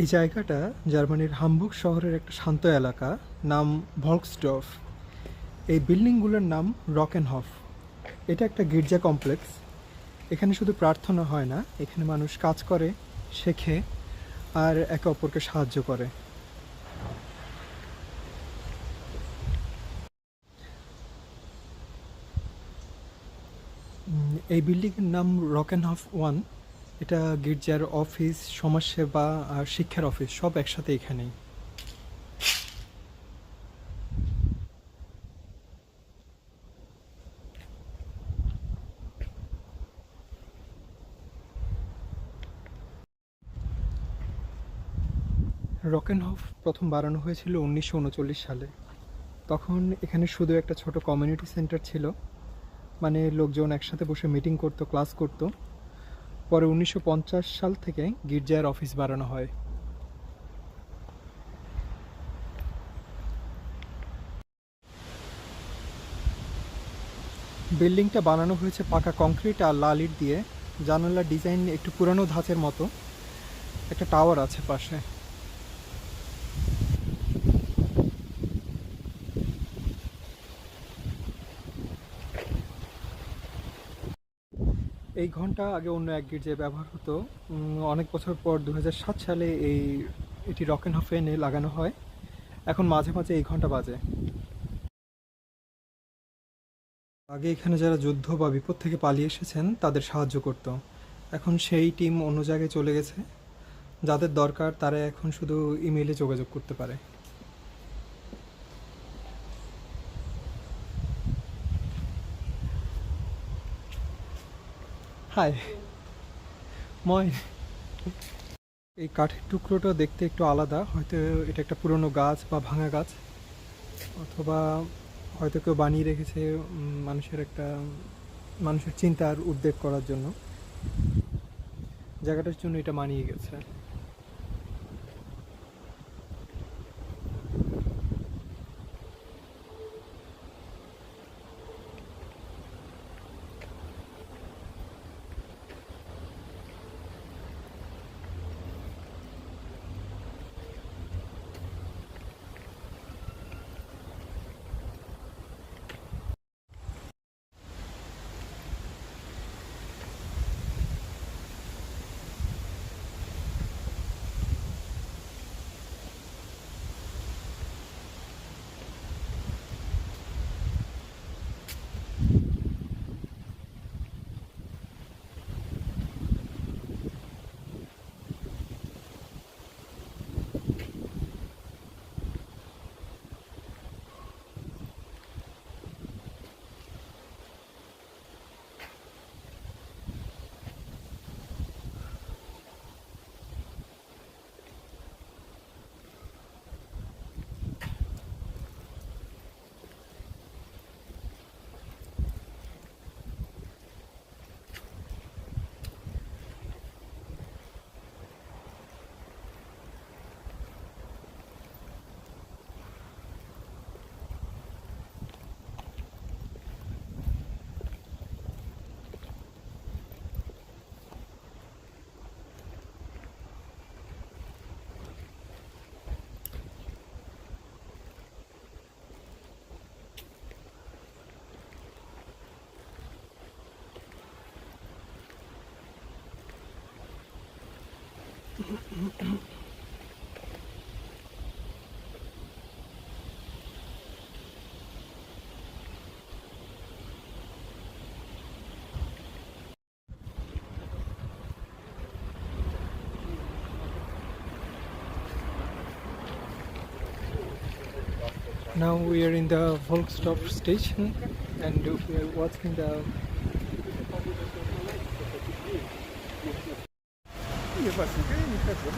এই জায়গাটা জার্মানির হামবুক শহরের একটা শান্ত এলাকা, নাম ভলক্সডর্ফ এই বিল্ডিংগুলোর নাম রকেনহফ। এটা একটা গির্জা কমপ্লেক্স। এখানে শুধু প্রার্থনা হয় না, এখানে মানুষ কাজ করে, শেখে, আর একে অপরকে সাহায্য করে। এই বিল্ডিংয়ের নাম রকেনহফ ওয়ান। এটা গির্জার অফিস, সমাজসেবা আর শিক্ষার অফিস, সব একসাথে এখানেই। রকেনহফ প্রথম বানানো হয়েছিল উনিশশো উনচল্লিশ সালে। তখন এখানে শুধু একটা ছোট কমিউনিটি সেন্টার ছিল। মানে লোকজন একসাথে বসে মিটিং করতো ক্লাস করতো। পরে উনিশশো পঞ্চাশ সাল থেকে গির্জার অফিস বাড়ানো হয়। বিল্ডিংটা বানানো হয়েছে পাকা কংক্রিট আর লাল ইট দিয়ে। জানালার ডিজাইন একটু পুরানো ধাঁচের মতো। একটা টাওয়ার আছে পাশে। এই ঘণ্টা আগে অন্য এক গির্জায় ব্যবহার হতো। অনেক বছর পর দুহাজার সাত সালে এই, এটি রকেন হফে এনে লাগানো হয়। এখন মাঝে মাঝে এই ঘণ্টা বাজে। আগে এখানে যারা যুদ্ধ বা বিপদ থেকে পালিয়ে এসেছেন, তাদের সাহায্য করত। এখন সেই টিম অন্য জায়গায় চলে গেছে। যাদের দরকার, তারা এখন শুধু ইমেইলে যোগাযোগ করতে পারে। হাই। ময় এই কাঠের টুকরোটা দেখতে একটু আলাদা, হয়তো এটা একটা পুরনো গাছ বা ভাঙা গাছ, অথবা হয়তো কেউ বানিয়ে রেখেছে মানুষের একটা, মানুষের চিন্তার উদ্বেগ করার জন্য। জায়গাটার জন্য এটা মানিয়ে গেছে। Now we are in the Volksdorf station and we are watching the ебать, я не хочу.